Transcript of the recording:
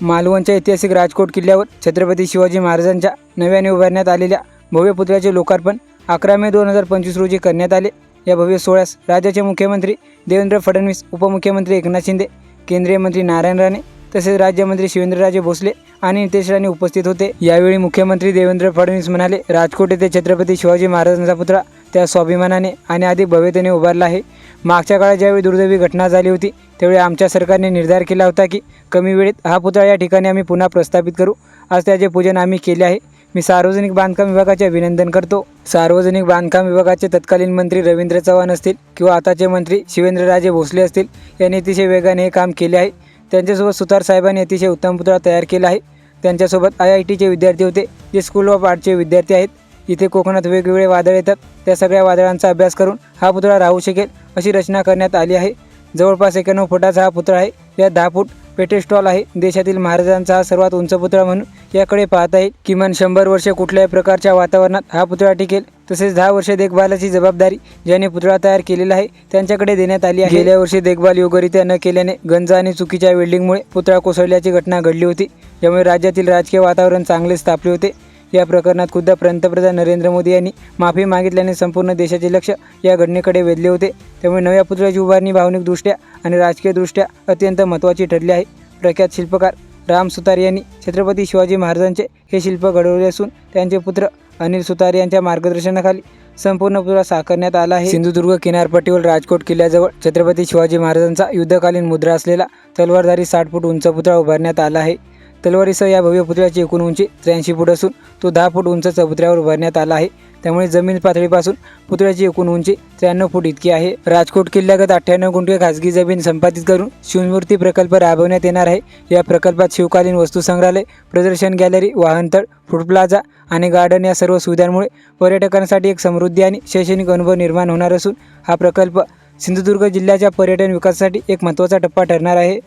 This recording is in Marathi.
मालवणच्या ऐतिहासिक राजकोट किल्ल्यावर छत्रपती शिवाजी महाराजांच्या नव्याने उभारण्यात आलेल्या भव्य पुतळ्याचे लोकार्पण अकरा मे दोन हजार पंचवीस रोजी करण्यात आले. या भव्य सोहळ्यास राज्याचे मुख्यमंत्री देवेंद्र फडणवीस उपमुख्यमंत्री एकनाथ शिंदे केंद्रीय मंत्री नारायण राणे तसेच राज्यमंत्री शिवेंद्रराजे भोसले आणि नितेश राणे उपस्थित होते. यावेळी मुख्यमंत्री देवेंद्र फडणवीस म्हणाले राजकोट येथे छत्रपती शिवाजी महाराजांचा पुतळा त्या स्वाभिमानाने आणि अधिक भव्यतेने उभारला आहे. मागच्या काळात ज्यावेळी दुर्दैवी घटना झाली होती त्यावेळी आमच्या सरकारने निर्धार केला होता की कमी वेळेत हा पुतळा या ठिकाणी आम्ही पुन्हा प्रस्थापित करू. आज त्याचे पूजन आम्ही केले आहे. मी सार्वजनिक बांधकाम विभागाचे अभिनंदन करतो. सार्वजनिक बांधकाम विभागाचे तत्कालीन मंत्री रवींद्र चव्हाण असतील किंवा आताचे मंत्री शिवेंद्रराजे भोसले असतील यांनी अतिशय वेगाने हे काम केले आहे. त्यांच्यासोबत सुतार साहेबांनी अतिशय उत्तम पुतळा तयार केला आहे. त्यांच्यासोबत आय आय टीचे विद्यार्थी होते जे स्कूल ऑफ आर्टचे विद्यार्थी आहेत. इथे कोकणात वेगवेगळे वादळ येतात. त्या सगळ्या वादळांचा अभ्यास करून हा पुतळा राहू शकेल अशी रचना करण्यात आली आहे. जवळपास एक्याण्णव फुटाचा हा पुतळा आहे. यात दहा फूट पेटेस्टॉल आहे. देशातील महाराजांचा हा सर्वात उंच पुतळा म्हणून याकडे पाहता येईल. किमान शंभर वर्षे कुठल्याही प्रकारच्या वातावरणात हा पुतळा टिकेल. तसेच दहा वर्षे देखभालाची जबाबदारी ज्याने पुतळा तयार केलेला आहे त्यांच्याकडे देण्यात आली आहे. गेल्या वर्षी देखभाल योग्यरित्या न केल्याने गंज आणि चुकीच्या वेल्डिंगमुळे पुतळा कोसळल्याची घटना घडली होती. यामुळे राज्यातील राजकीय वातावरण चांगलेच तापले होते. या प्रकरणात खुद्द पंतप्रधान नरेंद्र मोदी यांनी माफी मागितल्याने संपूर्ण देशाचे लक्ष या घटनेकडे वेधले होते. त्यामुळे नव्या पुतळ्याची उभारणी भावनिकदृष्ट्या आणि राजकीयदृष्ट्या अत्यंत महत्त्वाची ठरली आहे. प्रख्यात शिल्पकार राम सुतार यांनी छत्रपती शिवाजी महाराजांचे हे शिल्प घडवले असून त्यांचे पुत्र अनिल सुतार यांच्या मार्गदर्शनाखाली संपूर्ण पुतळा साकारण्यात आला आहे. सिंधुदुर्ग किनारपट्टीवर राजकोट किल्ल्याजवळ छत्रपती शिवाजी महाराजांचा युद्धकालीन मुद्रा असलेला तलवारधारी साठ फूट उंच पुतळा उभारण्यात आला आहे. तलवारीसह या भव्य पुतळ्याची एकूण उंची त्र्याऐंशी फूट असून तो दहा फूट उंच चबुतऱ्यावर उभारण्यात आला आहे. त्यामुळे जमीन पातळीपासून पुतळ्याची एकूण उंची त्र्याण्णव फूट इतकी आहे. राजकोट किल्ल्यागत अठ्ठ्याण्णव गुंठे खासगी जमीन संपादित करून शिवमूर्ती प्रकल्प राबवण्यात येणार आहे. या प्रकल्पात शिवकालीन वस्तू संग्रहालय प्रदर्शन गॅलरी वाहनतळ फूड प्लाझा आणि गार्डन या सर्व सुविधांमुळे पर्यटकांसाठी एक समृद्धी आणि शैक्षणिक अनुभव निर्माण होणार असून हा प्रकल्प सिंधुदुर्ग जिल्ह्याच्या पर्यटन विकासासाठी एक महत्त्वाचा टप्पा ठरणार आहे.